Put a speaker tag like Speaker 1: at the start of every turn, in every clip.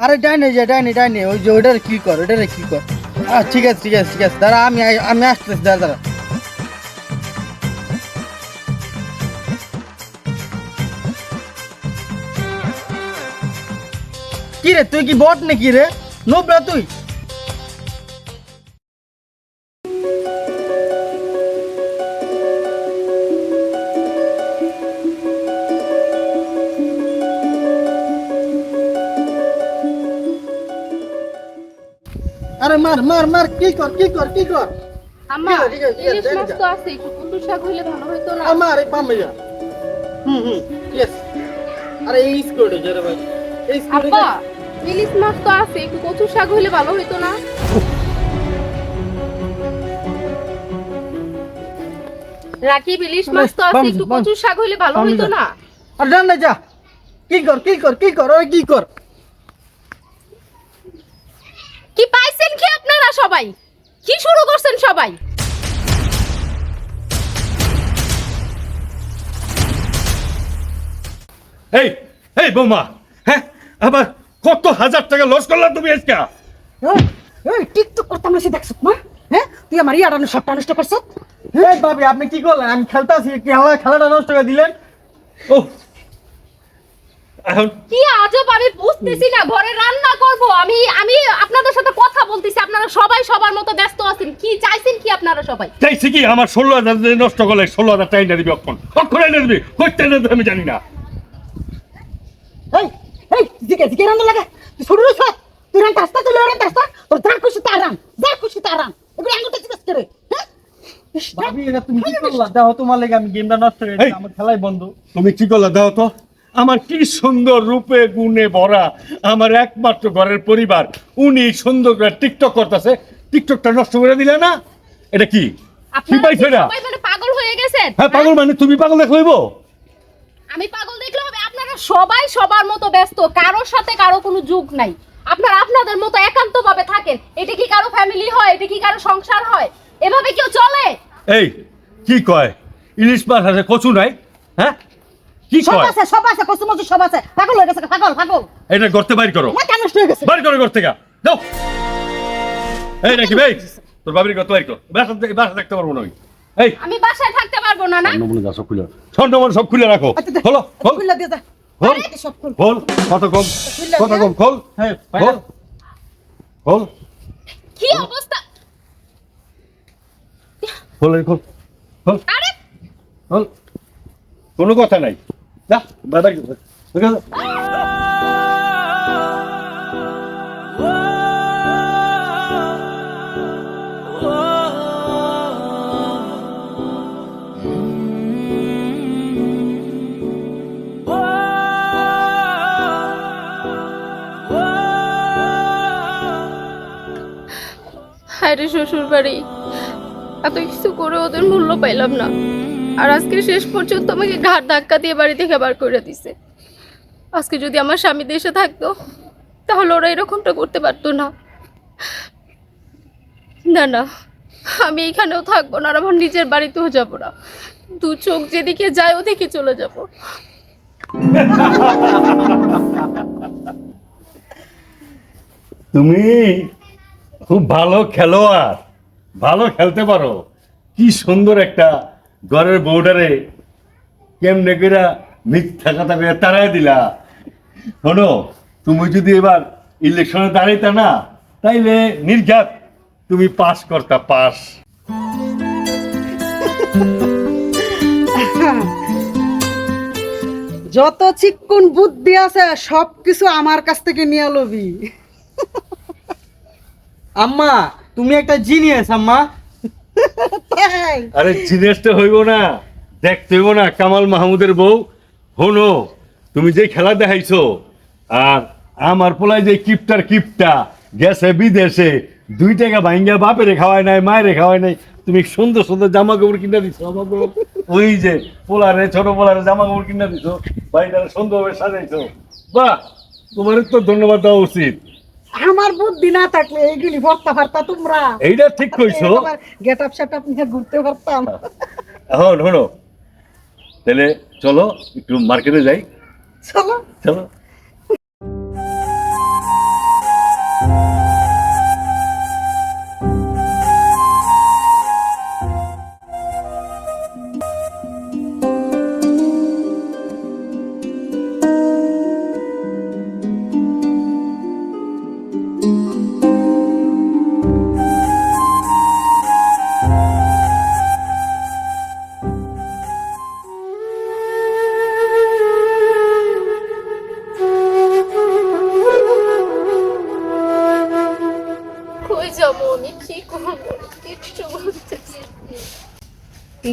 Speaker 1: আরে ডাইনে যে ডাইনে ডাইনে ওই যে ওইটারে কি কর ওইটারে কি কর। আহ, ঠিক আছে ঠিক আছে ঠিক আছে দাঁড়া আমি আই- আমি আসতেছি দাঁড়া দাঁড়া। কি রে তুই কি বট নাকি রে? নোবরা তুই? আরে মার মার মার কি কর কি কর কি কর?
Speaker 2: আম্মা ইলিশ মাছ তো আছে একটু শাক হইলে ভালো হইতো না?
Speaker 1: আমার এই পামে যা হুম হুম ইয়েস আরে এই রে ভাই এই
Speaker 2: আব্বা ইলিশ মাছ তো আছে একটু কচু শাক হইলে ভালো হইতো না? রাকিব ইলিশ মাছ তো আছে একটু কচু শাক হইলে ভালো হইতো না?
Speaker 1: আর জান না যা। কি কর কি কর কি কর ওই কি কর
Speaker 2: কি পাইছেন আপনারা সবাই? কি শুরু করছেন সবাই?
Speaker 3: এই এই বৌমা হ্যাঁ? আবার কত হাজার টাকা লস করলাম তুমি আজকে?
Speaker 4: এই, এই টিকটক করতাম না সে দেখছ মা? হ্যাঁ? তুই আমার ইয়ারানো সবটা নষ্ট করছ?
Speaker 1: এই ভাবি আপনি কি করলেন? আমি খেলতাছি খেলা খেলাটা নষ্ট করে দিলেন?
Speaker 3: ও
Speaker 2: কি আজব আমি বুঝতেছি না ঘরে রান্না করব। আমি আমি আপনাদের সাথে কথা বলতেছি আপনারা সবাই সবার মতো ব্যস্ত আছেন। কি চাইছেন কি আপনারা সবাই?
Speaker 3: চাইছি কি আমার ষোলো হাজার নষ্ট করলে ষোলো হাজার টাকা দিবি অক্ষণ। অক্ষণ এনে দিবি করতে এনে আমি জানি না।
Speaker 4: এই এই জিকে জিকে রান্না লাগা। তুই শুরু রইছ তুই রান্না আসতা তুই রান্না আসতা তোর যা খুশি তা রান যা খুশি তা রান। এগুলো আঙুলটা জিজ্ঞেস করে হ্যাঁ?
Speaker 1: ভাবি এটা তুমি কি করলা। দেখো তোমার লেগে আমি গেমটা নষ্ট করে দিলাম, আমার খেলাই বন্ধ।
Speaker 3: তুমি কি করলে দাও তো। আমার কি সুন্দর রূপে গুণে ভরা আমার একমাত্র ঘরের পরিবার। উনি সুন্দর করে টিকটক করতেছে। টিকটকটা নষ্ট করে দিলে না? এটা কি? কি পাইছো
Speaker 2: সবাই মানে পাগল হয়ে গেছেন
Speaker 3: হ্যাঁ পাগল মানে তুমি পাগল দেখ লইব
Speaker 2: আমি পাগল দেখলে হবে আপনারা সবাই সবার মতো ব্যস্ত কারোর সাথে কারও কোনো যুগ নাই। আপনারা আপনাদের মতো একান্ত ভাবে থাকেন এটা কি কারও ফ্যামিলি হয় এটা কি কারও সংসার হয়? এভাবে কেউ চলে?
Speaker 3: এই কি কয়? ইলিশ মাছ আছে কচু নাই হ্যাঁ? কি
Speaker 4: সব আছে সব আছে কসু মসু সব আছে। পাগল হয়ে গেছে পাগল পাগল।
Speaker 3: এটা করতে বাইর করো।
Speaker 4: মাথা নষ্ট হয়ে গেছে।
Speaker 3: বাইর করো করতে গা। দাও এই নাকি ভাই তোর বাবির কত বাইর কর। বাসা বাসা দেখতে পারব না আমি। এই।
Speaker 2: আমি বাসায় থাকতে পারব না না?
Speaker 3: যা সব খুলে স্বর্ণমণি সব খুলে রাখো।
Speaker 4: আচ্ছা, দে।
Speaker 3: খোলো
Speaker 4: দিয়ে দে
Speaker 3: খোল।
Speaker 4: আরে, সব খুল।
Speaker 3: খোল। কত কম। কত কম। খোল।
Speaker 1: হ্যাঁ
Speaker 3: খোল। খোল।
Speaker 2: কি অবস্থা?
Speaker 3: খোল এই খোল। খোল।
Speaker 2: আরে!
Speaker 3: খোল। কোনো কথা নাই। যা বাবা
Speaker 2: হায় রে শ্বশুর বাড়ি এত কিছু করে ওদের মূল্য পাইলাম না। আর আজকে শেষ পর্যন্ত আমাকে ঘাট ধাক্কা দিয়ে বাড়ি থেকে বার করে দিছে। আজকে যদি আমার স্বামী দেশে থাকতো, তাহলে ওরা এরকমটা করতে পারতো না। না না, আমি এখানেও থাকব না আর আমার নিজের বাড়িতেও যাব না। দু চোখ যেদিকে যায়, ওদিকে চলে যাব।
Speaker 3: তুমি খুব ভালো খেলোয়াড়, ভালো খেলতে পারো। কি সুন্দর একটা ঘরের বউডারে কেমনে করে মিথ্যা কথা করে তারাই দিলা? শোনো, তুমি যদি এবার ইলেকশনে দাঁড়াইতা না, তাইলে নির্ঘাত তুমি পাস করতা, পাস।
Speaker 4: যত চিক্কুন বুদ্ধি আছে সব কিছু আমার কাছ থেকে নিয়ে লবি।
Speaker 1: আম্মা, তুমি একটা জিনিয়াস আম্মা।
Speaker 3: আরে জিনিসটা হইব না, দেখতে হইব না, কামাল মাহমুদের বউ। হনো তুমি যে খেলা দেখাইছো, আর আমার পোলায় যে কিপটার কিপটা, গেছে বিদেশে, দুই টাকা ভাঙ্গা বাপেরে খাওয়ায় নাই, মায়েরে খাওয়ায় নাই, তুমি সুন্দর সুন্দর জামা কাপড় কিনে দিছো ওই যে পোলারে, ছোট পোলারে জামা কাপড় কিনে দিছো বাড়িটারে সুন্দরভাবে সাজাইছো। বাহ তোমার তো ধন্যবাদ দেওয়া উচিত।
Speaker 4: আমার বুদ্ধি না থাকলে এইগুলি ভর্তা ভর্তা তোমরা।
Speaker 3: এইটা ঠিক কইছো।
Speaker 4: গেট আপ সেট আপ নিয়ে ঘুরতে পারতাম।
Speaker 3: এখন হলো তাহলে চলো একটু মার্কেটে যাই।
Speaker 4: চলো।
Speaker 3: চলো।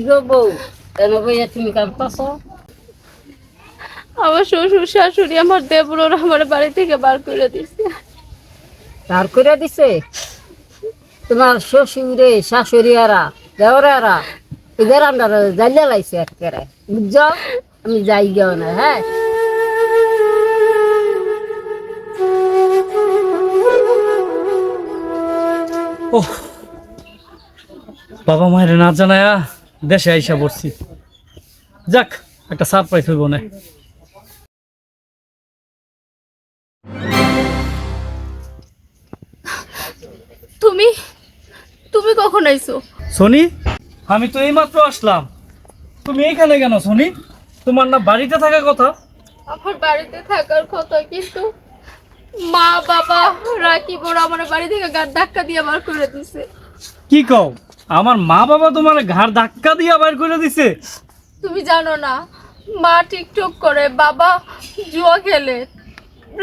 Speaker 5: গো বউ কেন বইয়া তুমি কাঁদতেছ?
Speaker 2: আমার শ্বশুর শাশুড়ি আমার দেবর আমার বাড়ি থেকে বার করে দিছে।
Speaker 5: তার করে দিছে? তোমার শ্বশুরে শাশুড়িয়ারা দেওরারা এদের আমরা জালিয়া লাইছে একেবারে। বুঝছ? আমি যাই গেও না হ্যাঁ?
Speaker 6: বাবা মায়ের না জানায়া দেশে আইসা পড়ছি। যাক একটা সারপ্রাইজ হইব না।
Speaker 2: তুমি? তুমি কখন আইছো?
Speaker 6: সোনি আমি তো এইমাত্র আসলাম। তুমি এখানে কেন সোনি? তোমার না বাড়িতে থাকার কথা?
Speaker 2: আমার বাড়িতে থাকার কথা কিন্তু মা বাবা রাকিব ওরা আমার বাড়ি থেকে গাড় ধাক্কা দিয়ে বার করে দিছে।
Speaker 6: কি কও? আমার মা বাবা তোমার ঘাড় ধাক্কা দিয়া বাইর করে দিছে।
Speaker 2: তুমি জানো না মা টিকটক করে বাবা জুয়া খেলে।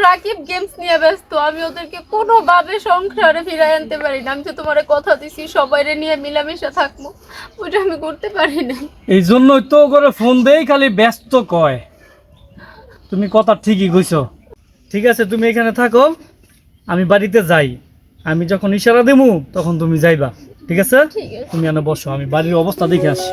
Speaker 2: রাকিব গেমস নিয়ে ব্যস্ত আমি ওদেরকে কোনোভাবে সংসারে ফিরাই আনতে পারি না। আমি তো তোমার কথা দিছি সবাইরে নিয়ে মিলামিশা থাকব ওটা আমি করতে পারি না।
Speaker 6: এই জন্যই তো করে ফোন দেই খালি ব্যস্ত কয়। তুমি কথা ঠিকই কইছো। ঠিক আছে তুমি এখানে থাকো আমি বাড়িতে যাই। আমি যখন ইশারা দেবো তখন তুমি যাইবা। ঠিক আছে? তুমি এনে বসো আমি বাড়ির অবস্থা দেখে আসি।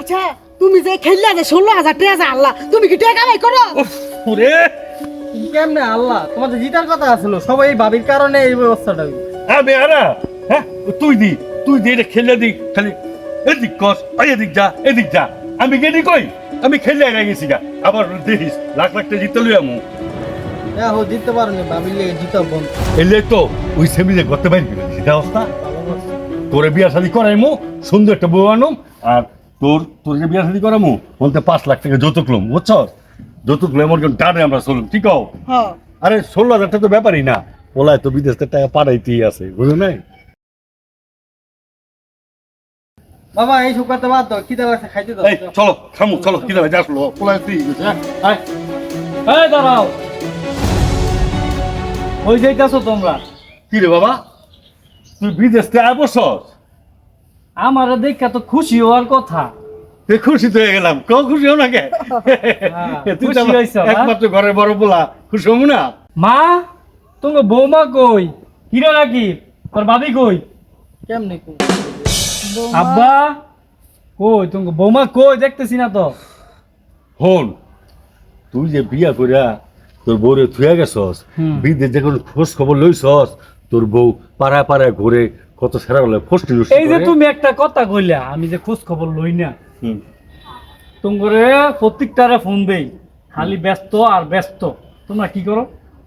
Speaker 4: আচ্ছা তুমি যে খেললা যে ষোলো হাজার টাকা আল্লাহ তুমি কি টাকা কামাই করো?
Speaker 1: ওরে! কেমনে আল্লাহ? তোমাদের জিতার কথা আছিল সবাই এই ভাবির কারণে এই ব্যবস্থাটা।
Speaker 3: হ্যাঁ বেহারা! হ্যাঁ তুই দি তুই দি এটা খেলে দি খালি এদিক কস এদিক যা এদিক যা। আমি গেলি কই? আমি খেলে গেছি গা। আবার দেখিস লাখ লাখ টাকা জিতে লই আমু
Speaker 1: হ্যাঁ হো জিততে পারোনি ভাবির লেগে জিতাও বন্ধ।
Speaker 3: এলে তো ওই করতে পারি সেটা অবস্থা তোরে বিয়া শাদি করাইমু সুন্দর একটা বউ আনুম আর তোর তোর যে বিয়া শাদি করামু বলতে পাঁচ লাখ টাকা যৌতুক লম বুঝছ যৌতুক লম এমন টানে আমরা চলুম ঠিক হও?
Speaker 4: হ্যাঁ।
Speaker 3: আরে ষোলো হাজার টাকা তো ব্যাপারই না। ওলায় তো বিদেশ থেকে টাকা পাঠাইতেই আছে বুঝো নাই?
Speaker 1: বাবা এই শুকাতে বাদ দাও খিদে লাগছে খাইতে দাও।
Speaker 3: চলো খামু চলো কি দাবে যাস লো পোলায় তুই হ্যাঁ? আয়।
Speaker 6: দাঁড়াও। ওই যাইতাছো তোমরা।
Speaker 3: কি রে বাবা? তুই বিদেশ থেকে আয় বসস
Speaker 6: আমার দেখা তো খুশি হওয়ার কথা।
Speaker 3: খুশি তো হয়ে গেলাম। কেউ খুশি হও না কে? তুই তো
Speaker 6: হ্যাঁ?
Speaker 3: একমাত্র ঘরের বড় পোলা। খুশি হব না?
Speaker 6: মা তোমার বৌমা কই? হিরো নাকি? তোর ভাবি কই?
Speaker 1: কেমনে কই?
Speaker 6: আব্বা কই? তোমার বৌমা কই? দেখতেছি না তো।
Speaker 3: হন তুই যে বিয়া কইরা তোর বউরে থুয়া গেছস। বিদেশ যখন খোঁজ খবর লইছস তোর বউ পাড়ায় পাড়ায় ঘুরে কত সেরা বলে ফষ্টি
Speaker 6: এই যে তুমি একটা কথা কইলা আমি যে খোঁজ খবর লই না। তোমারে প্রত্যেকটারে ফোন দেই খালি ব্যস্ত আর ব্যস্ত। তোমরা কি করো?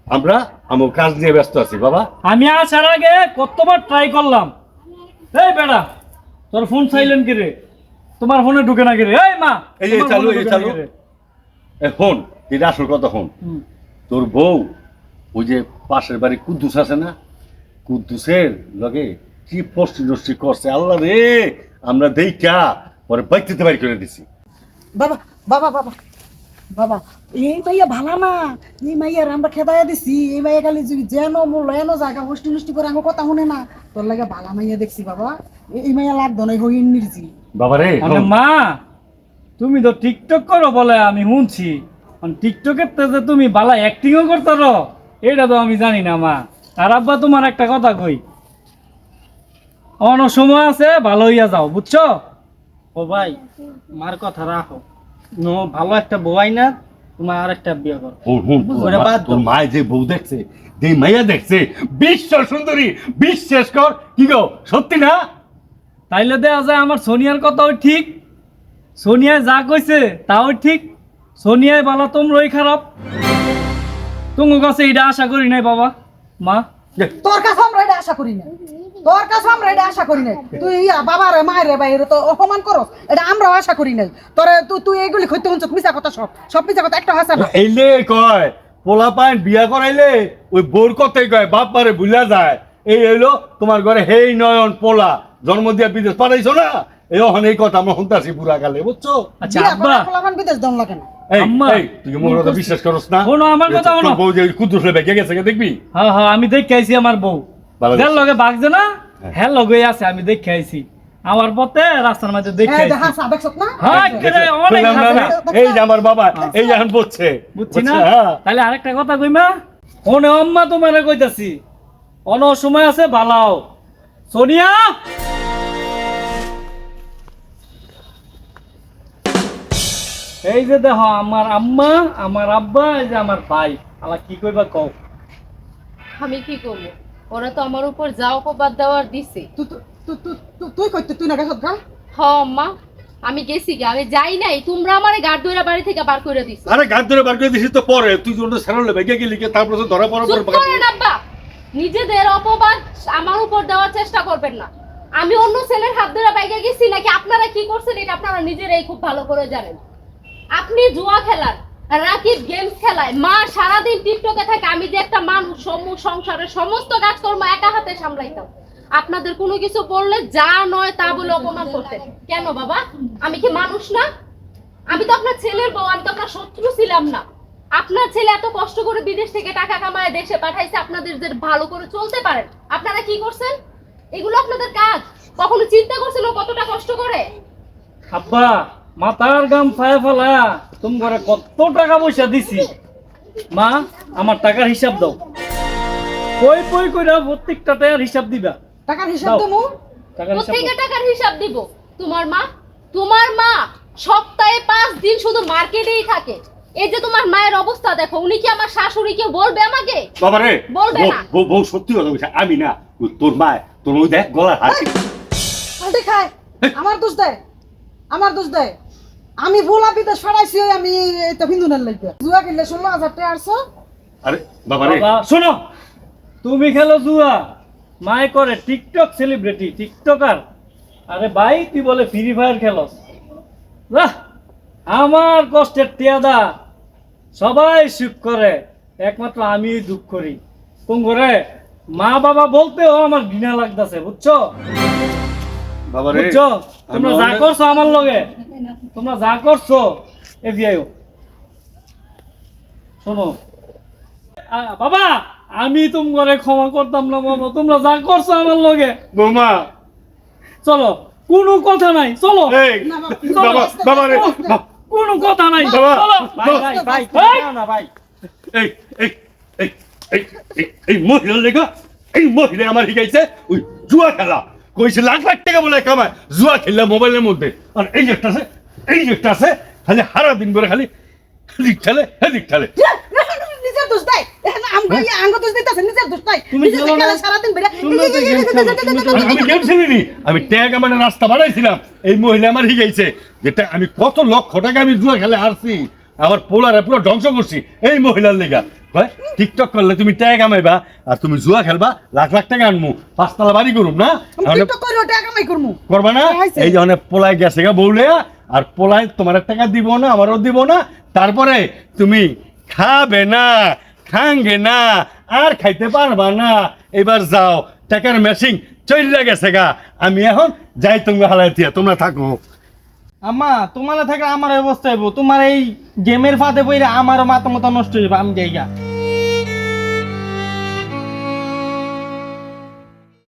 Speaker 3: আমরা আমার কাজ নিয়ে ব্যস্ত আছি বাবা।
Speaker 6: আমি আসার আগে কতবার ট্রাই করলাম। এই বেড়া তোর ফোন সাইলেন্ট কি রে তোমার ফোনে ঢুকে না কি রে এই মা
Speaker 3: এই চালু, এই চালু। এ হন এটা আসল কথা
Speaker 6: হুম।
Speaker 3: তোর বউ ওই যে পাশের বাড়ি কুদ্দুস আছে না? কুদ্দুসের লগে কি ফষ্টি নষ্টি করছে? আল্লাহ রে আমরা দেইখা পরে বাইতে বাড়ি করে দিছি।
Speaker 4: বাবা বাবা বাবা বাবা এই মাইয়া ভালা না। এই মাইয়ার আমরা খেদাইয়া দিছি। এই মাইয়া খালি যদি যেন মূল এন জায়গা হোস্টি নুষ্টি করে আমার কথা শুনে না তোর লাগে ভালা মাইয়া দেখছি বাবা। এই- এই মাইয়া লাগতো না হইন নিরছি
Speaker 3: বাবা রে
Speaker 6: মা তুমি তো টিকটক করো বলে আমি শুনছি। টিকটকের তো যে তুমি বালা অ্যাক্টিংও করতারো এটা তো আমি জানি না মা। আর আব্বা তোমার একটা কথা কই? অন সময় আছে ভালো হইয়া যাও বুঝছ?
Speaker 1: ও ভাই মার কথা রাখো। নো ভালো একটা বউয়াই না তোমার আর একটা বিয়ে করো। ওরে বাদ
Speaker 3: তোর মায় যে বউ দেখছে যে মাইয়া দেখছে বিশ্ব সুন্দরী বিশ্বাস কর কি গো সত্যি না?
Speaker 6: তাইলে দেয়া যায় আমার সোনিয়ার কথাও ঠিক। সোনিয়া যা কইছে তাও ঠিক। সোনিয়ায় বালা তোমরাই খারাপ। তোমার কাছে এটা আশা করি নাই বাবা। মা।
Speaker 4: তোর কাছে আমরা এটা আশা করি না তোর কাছে আমরা এটা আশা করি নাই। তুই ইয়া বাবারে মায়েরে বাইরে তো অপমান করো এটা আমরাও আশা করি নাই। তোরে তুই তুই এইগুলি খুঁজতে শুনছ মিশা কথা সব। সব মিশা কথা একটা হাসা না?
Speaker 3: এইলে কয় পোলা পাইন বিয়া করাইলে ওই বোর কথাই কয় বাপ মারে ভুলা যায়। এই হইল তোমার ঘরে হেই নয়ন পোলা জন্ম দিয়া বিদেশ পাঠাইছো না? এই এই কথা আমরা শুনতাছি পুরা কালে বুঝছ?
Speaker 6: আচ্ছা আব্বা।
Speaker 4: করা ফলাফান বিদেশ দম লাগে না।
Speaker 3: এই
Speaker 6: আম্মা।
Speaker 3: তুই মোর কথা বিশ্বাস করস না?
Speaker 6: শোনো, আমার কথা শোনো।
Speaker 3: বউ যে কুদ্দুস লেবে গেছে দেখবি?
Speaker 6: হ্যাঁ হ্যাঁ আমি দেখে আমার বউ। যার লগে বাগছে না হ্যাঁ। লগে আছে আমি দেখে আমার পথে রাস্তার মাঝে দেখে
Speaker 4: হ্যাঁ দেখা
Speaker 6: হ্যাঁ কেরে অনেক
Speaker 3: বললাম না,
Speaker 6: হাসে।
Speaker 3: না, এই যে আমার বাবা এই যে বলছে
Speaker 6: বুঝছি না?
Speaker 3: হ্যাঁ।
Speaker 6: তাহলে আরেকটা কথা কইমা ওনে অম্মা তোমারে কইতাছি। অন সময় আছে ভালাও সোনিয়া! এই যে দেখো আমার আম্মা আমার আব্বা এই যে আমার ভাই। আলা কি কইবা কও?
Speaker 2: আমি কি করব? ওরা তো আমার উপর যা অপবাদ দেওয়ার দিছে।
Speaker 4: তুই তুই- তুই তুই তুই- তুই কইতে তুই না গেছত গা?
Speaker 2: হ মা আমি গেছি গে। আমি যাই নাই। তোমরা আমারে গাড় ধরে বাড়ি থেকে বার করে দিছো।
Speaker 3: আরে গান ধরে বার করে দিছিস তো পরে। তুই জন্য সারালে ভেগে গেলি কে? তারপর তো ধরা পড়ার
Speaker 2: চুপ
Speaker 3: পর
Speaker 2: করেন আব্বা। নিজেদের অপবাদ আমার উপর দেওয়ার চেষ্টা করবেন না। আমি অন্য ছেলের হাত ধরে বাইকে গেছি নাকি? আপনারা কি করছেন? এটা আপনারা নিজেরাই খুব ভালো করে জানেন। আপনি জুয়া খেলার, রাকিব গেমস খেলায়, মা সারাদিন টিকটকে থাকে, আমি যে একটা মানুষ সংসারের সমস্ত কাজকর্ম একা হাতে সামলাইতাম। আপনাদের কোনো কিছু বললে যা নয় তা বলে অপমান করতেন। কেন বাবা? আমি কি মানুষ না? আমি তো আপনার ছেলের বউ, আমি তো আপনার শত্রু ছিলাম না। আপনার ছেলে এত কষ্ট করে বিদেশ থেকে টাকা কামায়, দেশে পাঠাইছে, আপনাদের যে ভালো করে চলতে পারেন আপনারা কি করছেন? এগুলো আপনাদের কাজ। কখনো চিন্তা করছেন ও কতটা কষ্ট করে?
Speaker 6: আব্বা মাথার গাম ফায়া ফেলা তুমি ঘরে কত টাকা পয়সা দিছি? মা আমার টাকার হিসাব দাও। কই কই কইরা প্রত্যেকটা টাকার হিসাব দিবা?
Speaker 4: টাকার হিসাব। দেবো
Speaker 6: টাকার হিসাব দাও।
Speaker 2: টাকার হিসাব দিব। তোমার মা তোমার মা সপ্তাহে পাঁচ দিন শুধু মার্কেটেই থাকে। এই যে তোমার মায়ের অবস্থা দেখো উনি কি আমার শাশুড়ি কেউ বলবে আমাকে?
Speaker 3: বাবা রে
Speaker 2: বলবে না।
Speaker 3: বউ- সত্যি কথা বলছে আমি না তোর মা তোর ওই দেখ গলার হাসি।
Speaker 4: পাল্টে খায়। আমার দোষ দেয়। আমার দোষ দেয়। আমি ভোলা ফাড়াইছি ওই আমি এই তো হিন্দুনের লাগবে জুয়া কিনলে ষোলো হাজার টাকা আটশো
Speaker 3: আরে বাবা রে।
Speaker 6: বাবা, শোনো তুমি খেলো জুয়া মায় করে টিকটক সেলিব্রিটি টিকটকার। আরে ভাই তুই বলে ফ্রি ফায়ার খেলস। আমার কষ্টের টিয়াদা সবাই সুখ করে একমাত্র আমি দুঃখ করি। কোন করে মা বাবা বলতেও আমার ঘৃণা লাগতেছে বুঝছ? বুঝছ? তোমরা যা করছ আমার লগে তোমরা যা করছ এ শোনো। বাবা আমি তোমারে ক্ষমা করতাম না বাবা। তোমরা যা করছ আমার লগে।
Speaker 3: বৌমা।
Speaker 6: চলো কোনো কথা নাই চলো।
Speaker 4: বাবা,
Speaker 3: বাবা বাবা রে
Speaker 6: কোনো কথা নাই চলো।
Speaker 3: বাবা,
Speaker 6: ভাই
Speaker 3: এই। এই এই এই এই এই মহিলার লেগা এই মহিলা আমার শিখাইছে ওই জুয়া খেলা। কইছে লাখ লাখ টাকা বলে কামায় জুয়া খেললে মোবাইলের মধ্যে। আর এই যে একটা আছে এই যে একটা আছে খালি দিন করে খালি ঠেলে ঠেলে।
Speaker 4: নিজের দোষ দেয়।
Speaker 6: তো
Speaker 3: আমি- ট্যাগ মানে রাস্তা বানাইছিলাম। এই মহিলা আমার শিখাইছে যেটা আমি কত লক্ষ টাকা আমি জুয়া খেলে হারছি। আমার পোলারে পুরো ধ্বংস করছি। এই মহিলার লেগা। টিকটক করলে তুমি ট্যাগ আমাইবা আর তুমি জুয়া খেলবা লাখ লাখ টাকা আনমু। পাঁচতলা বাড়ি করুম না? করবা না?
Speaker 4: হয়েছে।
Speaker 3: এই যে অনেক পোলায় গেছে গা বউলে আর পোলায় তোমার টাকা দিব না আমারও দিব না। তারপরে তুমি খাবে না খাঙ্গে না আর খাইতে পারবা না। এবার যাও টাকার মেশিন চলে গেছে গা। আমি এখন যাই তুমি হালাই দিয়া তোমরা থাকো।
Speaker 1: আম্মা, তোমার থাকলে আমার অবস্থা হইব। তোমার এই গেমের ফাঁদে পইরা আমারও মাথা মতো নষ্ট হইব, আমি জায়গা